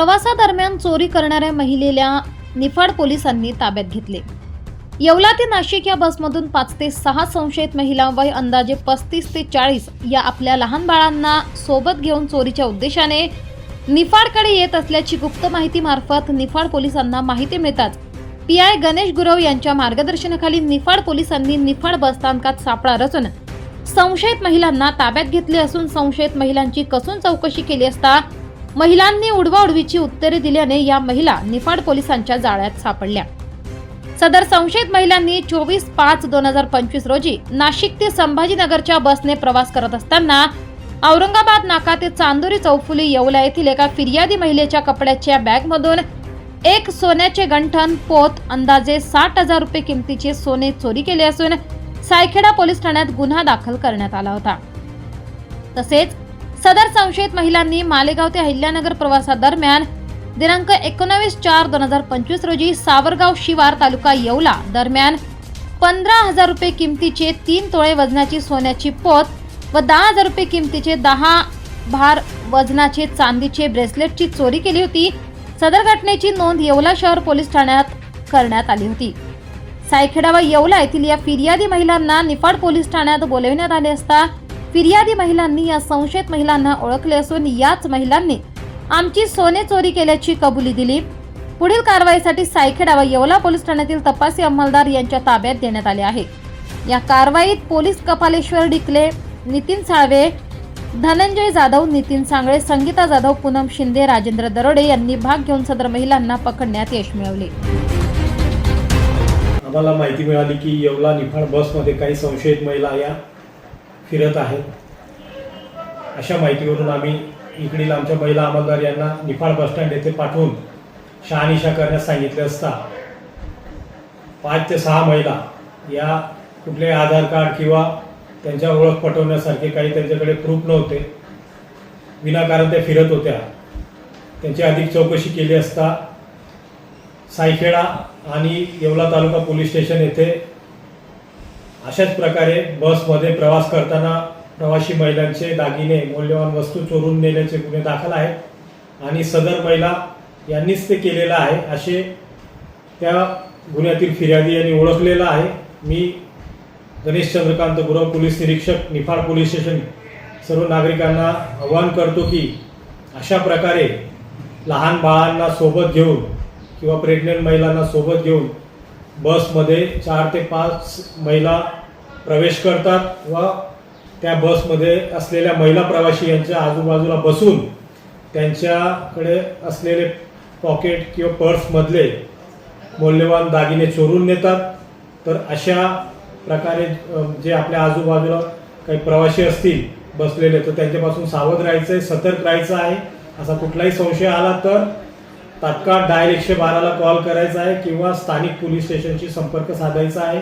प्रवासादरम्यान चोरी करणाऱ्या महिलेला निफाड पोलिसांनी ताब्यात घेतले. येवला ते नाशिक या बसमधून पाच ते सहा संशयित महिला वय अंदाजे पस्तीस ते चाळीस या आपल्या लहान बाळांना सोबत घेऊन चोरीच्या उद्देशाने निफाडकडे येत असल्याची गुप्त माहिती मार्फत निफाड पोलिसांना माहिती मिळताच पी आय गणेश गुरव यांच्या मार्गदर्शनाखाली निफाड पोलिसांनी निफाड बसस्थानकात सापळा रचून संशयित महिलांना ताब्यात घेतले असून संशयित महिलांची कसून चौकशी केली असता महिलांनी उडवाउडवीची उत्तरे दिल्याने या महिला निफाड पोलिसांच्या जाळ्यात सापडल्या. सदर संशयित महिलांनी चोवीस पाच दोन हजार पंचवीस रोजी नाशिक ते संभाजीनगरच्या बसने प्रवास करत असताना औरंगाबाद नाका ते चांदोरी चौफुली येवला येथील एका फिर्यादी महिलेच्या कपड्याच्या बॅगमधून एक सोन्याचे गंठन पोत अंदाजे साठ हजार रुपये किमतीचे सोने चोरी केले असून सायखेडा पोलीस ठाण्यात गुन्हा दाखल करण्यात आला होता. तसेच सदर संशयित महिलांनी मालेगाव ते अहिल्यानगर प्रवासादरम्यान दिनांक एकोणावीस चार दोन हजार पंचवीस रोजी सावरगाव शिवार तालुका येवला. दरम्यान पंधरा हजार रुपये किमतीचे तीन तोळे वजनाची सोन्याची पोत व दहा हजार रुपये किमतीचे दहा भार वजनाचे चांदीचे ब्रेसलेटची चोरी केली होती. सदर घटनेची नोंद येवला शहर पोलीस ठाण्यात करण्यात आली होती. सायखेडा व येवला येथील या फिर्यादी महिलांना निफाड पोलीस ठाण्यात बोलविण्यात आले असता फिर्यादी महिलांनी या संशयित महिलांना ओळखले असून याच महिलांनी आमची सोने चोरी केल्याची कबुली दिली. पुढील कारवाईसाठी सायखेडा व येवला पोलीस ठाण्यातील तपासी अंमलदार यांच्या ताब्यात देण्यात आले आहे. या कारवाईत पोलीस कपालेश्वर डिकले नितीन साळवे धनंजय जाधव नितीन सांगळे संगीता जाधव पूनम शिंदे राजेंद्र दरोडे यांनी भाग घेऊन सदर महिलांना पकडण्यात यश मिळवले. आम्हाला माहिती मिळाली की येवला निफाड बसमध्ये काही संशयित महिला या फिरत आहेत अशा माहितीवरून आम्ही इकडील आमच्या महिला अंमलदार यांना निफाड बसस्टँड येथे पाठवून शहानिशा करण्यास सांगितले असता पाच ते सहा महिला या कुठले आधार कार्ड किंवा त्यांच्या ओळख पटवण्यासारखे काही त्यांच्याकडे प्रूफ नव्हते. विनाकारण त्या फिरत होत्या. त्यांची अधिक चौकशी केली असता सायखेडा आणि येवला तालुका पोलीस स्टेशन येथे अशाच प्रकारे बसमध्ये प्रवास करताना प्रवासी महिलांचे दागिने मौल्यवान वस्तू चोरून नेल्याचे गुन्हे दाखल आहेत. आणि सदर महिला यांनीच ते केलेलं आहे असे त्या गुन्ह्यातील फिर्यादी यांनी ओळखलेलं आहे. मी गणेश चंद्रकांत गुरव पोलीस निरीक्षक निफाड पोलीस स्टेशन सर्व नागरिकांना आवाहन करतो की अशा प्रकारे लहान बाळांना सोबत घेऊन किंवा प्रेग्नंट महिलांना सोबत घेऊन बसमध्ये चार ते पाच महिला प्रवेश करतात व त्या बसमध्ये असलेल्या महिला प्रवाशी यांच्या आजूबाजूला बसून त्यांच्याकडे असलेले पॉकेट किंवा पर्समधले मौल्यवान दागिने चोरून नेतात. तर अशा प्रकारे जे आपल्या आजूबाजूला काही प्रवासी असतील बसलेले तर त्यांच्यापासून सावध राहायचं आहे सतर्क राहायचं आहे. असा कुठलाही संशय आला तर तात्काळ डायल एकशे बाराला कॉल करायचा आहे किंवा स्थानिक पोलीस स्टेशनशी संपर्क साधायचा आहे.